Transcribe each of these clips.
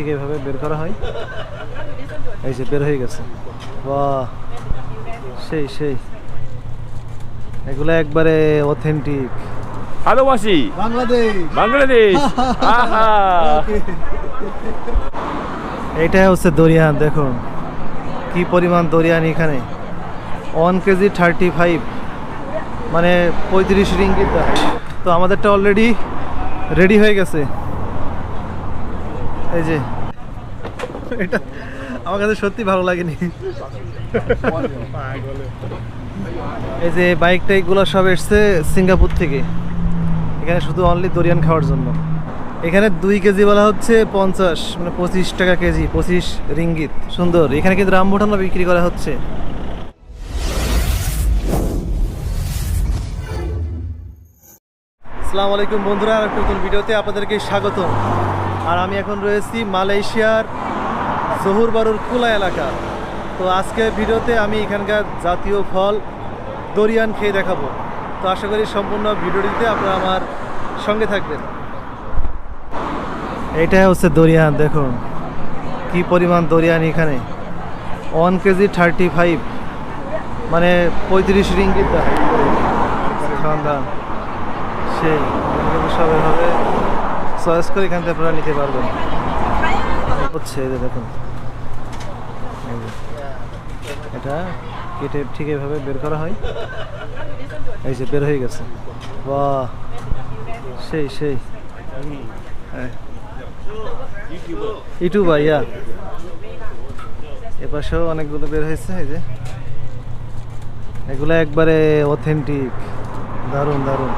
ঠিক এইভাবে বের করা হয়। এই যে বের হয়ে গেছে। বাহ সেই সেই। এগুলো একবারে অথেন্টিক ভালোবাসি বাংলাদেশ। বাংলাদেশ। আহা। এইটা হচ্ছে দরিয়ান দেখুন। কি পরিমাণ দরিয়ান এখানে। ওয়ান কেজি থার্টি ফাইভ মানে পঁয়ত্রিশ রিঙ্গিত। তো আমাদেরটা অলরেডি রেডি হয়ে গেছে। এই যে। এটা আমার কাছে সত্যি ভালো লাগেনি। এই যে বাইক টাইকগুলো সব এসছে সিঙ্গাপুর থেকে। এখানে শুধু অনলি দরিয়ান খাওয়ার জন্য। এখানে দুই কেজি বলা হচ্ছে পঞ্চাশ মানে পঁচিশ টাকা কেজি, পঁচিশ রিঙ্গিত। সুন্দর। এখানে কিন্তু রামবোটানো বিক্রি করা হচ্ছে। আসসালামু আলাইকুম বন্ধুরা আর নতুন ভিডিওতে আপনাদেরকে স্বাগত আর আমি এখন রয়েছি মালয়েশিয়ার জহুর বারুর কুলা এলাকা। তো আজকে ভিডিওতে আমি এখানকার জাতীয় ফল দরিয়ান খেয়ে দেখাবো। তো আশা করি সম্পূর্ণ ভিডিওটিতে আপনারা আমার সঙ্গে থাকবেন। এইটা হচ্ছে দরিয়ান, দেখুন। কি পরিমাণ দরিয়ান এখানে। One KG thirty five. মানে পঁয়ত্রিশ রিঙ্গিত। খাওয়ান সেই, এগুলো সব এভাবে চয়েস করে এখান থেকে আপনারা নিতে পারবেন। হচ্ছে এই দেখুন। এটা কেটে ঠিক এইভাবে বের করা হয়। এই যে বের হয়ে গেছে। বা সেই সেই। হ্যাঁ। ইয়া। এপাশেও অনেকগুলো বের হয়েছে, এই যে। এগুলো একবারে অথেন্টিক দারুণ দারুণ।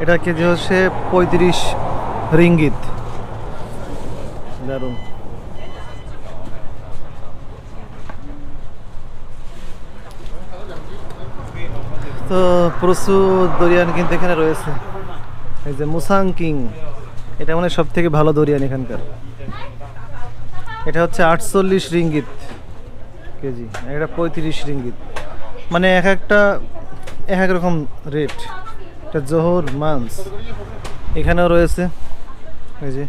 এটা কেজি হচ্ছে পঁয়ত্রিশ রিঙ্গিত। দারুণ। তো প্রচুর দরিয়ান কিন্তু এখানে রয়েছে। এই যে মুসাং কিং এটা মানে সব থেকে ভালো দরিয়ান এখানকার। এটা হচ্ছে আটচল্লিশ রিঙ্গিত কেজি এটা পঁয়ত্রিশ রিঙ্গিত। মানে এক একটা এক এক রকম রেট। এটা জোহর মান্স। এখানেও রয়েছে। এই যে।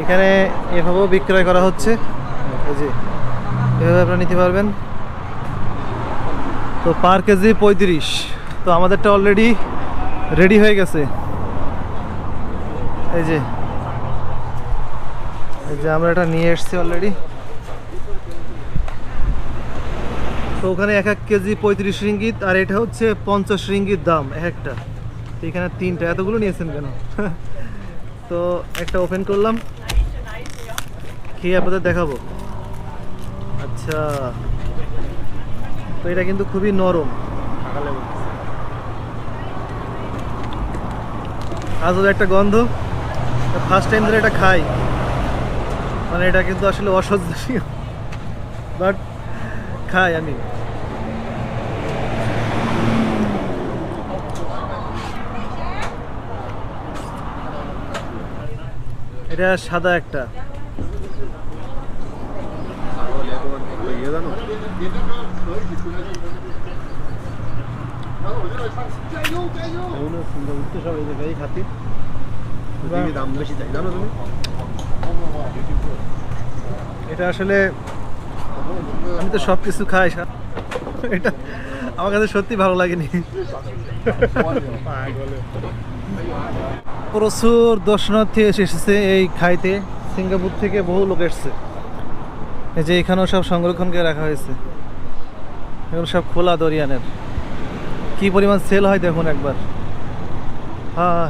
এখানে এভাবেও বিক্রয় করা হচ্ছে। এই যে, এভাবে আপনারা নিতে পারবেন। তো পার কেজি পঁয়ত্রিশ। তো আমাদেরটা অলরেডি রেডি হয়ে গেছে। এই যে এই যে আমরা এটা নিয়ে এসছি অলরেডি তো ওখানে এক এক কেজি পঁয়ত্রিশ রিঙ্গিত, আর এটা হচ্ছে পঞ্চাশ রিঙ্গিত দাম, এক একটা। তো এখানে তিনটা, এতগুলো নিয়েছেন কেন? তো একটা ওপেন করলাম, খেয়ে আপনাদের দেখাবো। আচ্ছা তো এটা কিন্তু খুবই নরম। আজও একটা গন্ধ ফার্স্ট টাইম ধরে এটা খাই। মানে এটা কিন্তু আসলে অসহ্যনীয় বাট খাই আমি। এটা সাদা একটা। এটা আসলে আমি তো সব কিছু খাই এটা আমার কাছে সত্যি ভালো লাগেনি। প্রচুর দর্শনার্থী এসে এসেছে এই খাইতে। সিঙ্গাপুর থেকে বহু লোক এসছে। এই যে এখানেও সব সংরক্ষণ করে রাখা হয়েছে। এগুলো সব খোলা দরিয়ানের। কি পরিমাণ সেল হয় দেখুন একবার। হ্যাঁ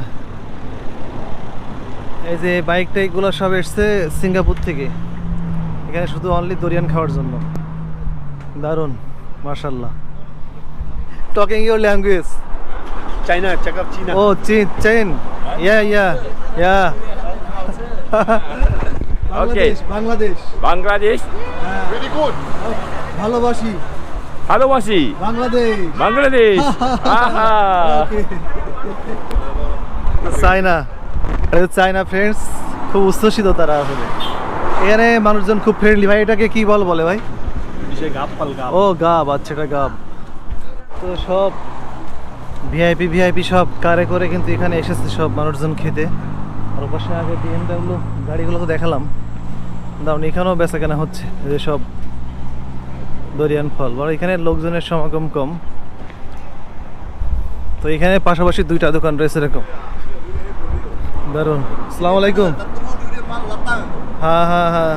এই যে বাইক টাইকগুলো সব এসছে সিঙ্গাপুর থেকে। এখানে শুধু অনলি দরিয়ান খাওয়ার জন্য। দারুণ মার্শাল্লাহ টকিং ইউর ল্যাঙ্গুয়েজ চাইনা চেকআপ চীনা ও চীন chain yeah yeah yeah Bangladesh Bangladesh Bangladesh very good ভালোবাসি। ভালোবাসি। বাংলাদেশ। বাংলাদেশ। আহা। চায়না চায়না ফ্রেন্ডস খুব উচ্ছ্বসিত তারা আসলে। এখানে মানুষজন খুব ফ্রেন্ডলি ভাই এটাকে কি বল বলে ভাই? ও গাব আচ্ছা এটা গাব। তো সব ভিআইপি ভিআইপি সব কারে করে কিন্তু এখানে এসেছে সব মানুষজন খেতে। আর ওপাশে আগে বিএমডাব্লিউ গাড়িগুলো তো দেখালাম। দাম এখানেও বেচা কেনা হচ্ছে যে সব দরিয়ান ফল। বড় এখানে লোকজনের সমাগম কম। তো এখানে পাশাপাশি দুইটা দোকান রয়েছে এরকম। দারুণ আসসালামু আলাইকুম। হ্যাঁ হ্যাঁ হ্যাঁ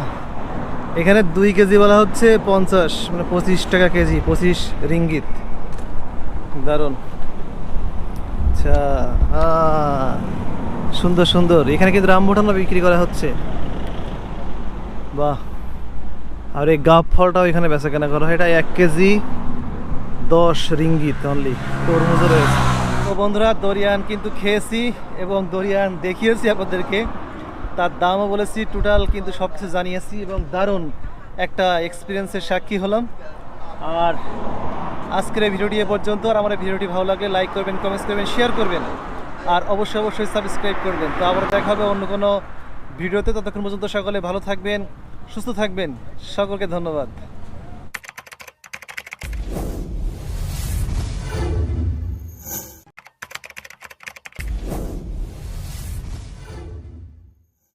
এখানে দুই কেজি বলা হচ্ছে পঞ্চাশ মানে পঁচিশ টাকা কেজি, পঁচিশ রিঙ্গিত। দারুণ আচ্ছা সুন্দর সুন্দর। এখানে কিন্তু রামবুটানও বিক্রি করা হচ্ছে। বাহ। আর এই গাব ফলটাও এখানে বেচা কেনা করা হয়। এটা এক কেজি, দশ রিঙ্গিত অনলি তরমুজও রয়েছে। তো বন্ধুরা, দরিয়ান কিন্তু খেয়েছি এবং দরিয়ান দেখিয়েছি আপনাদেরকে। তার দামও বলেছি টোটাল কিন্তু সব কিছু জানিয়েছি এবং দারুণ একটা এক্সপিরিয়েন্সের সাক্ষী হলাম। আর আজকের এই ভিডিওটি এ পর্যন্ত, আর আমার এই ভিডিওটি ভালো লাগলে লাইক করবেন কমেন্টস করবেন শেয়ার করবেন, আর অবশ্যই অবশ্যই সাবস্ক্রাইব করবেন। তো আবার দেখা হবে অন্য কোনো ভিডিওতে, ততক্ষণ পর্যন্ত সকলে ভালো থাকবেন, সুস্থ থাকবেন, সকলকে ধন্যবাদ।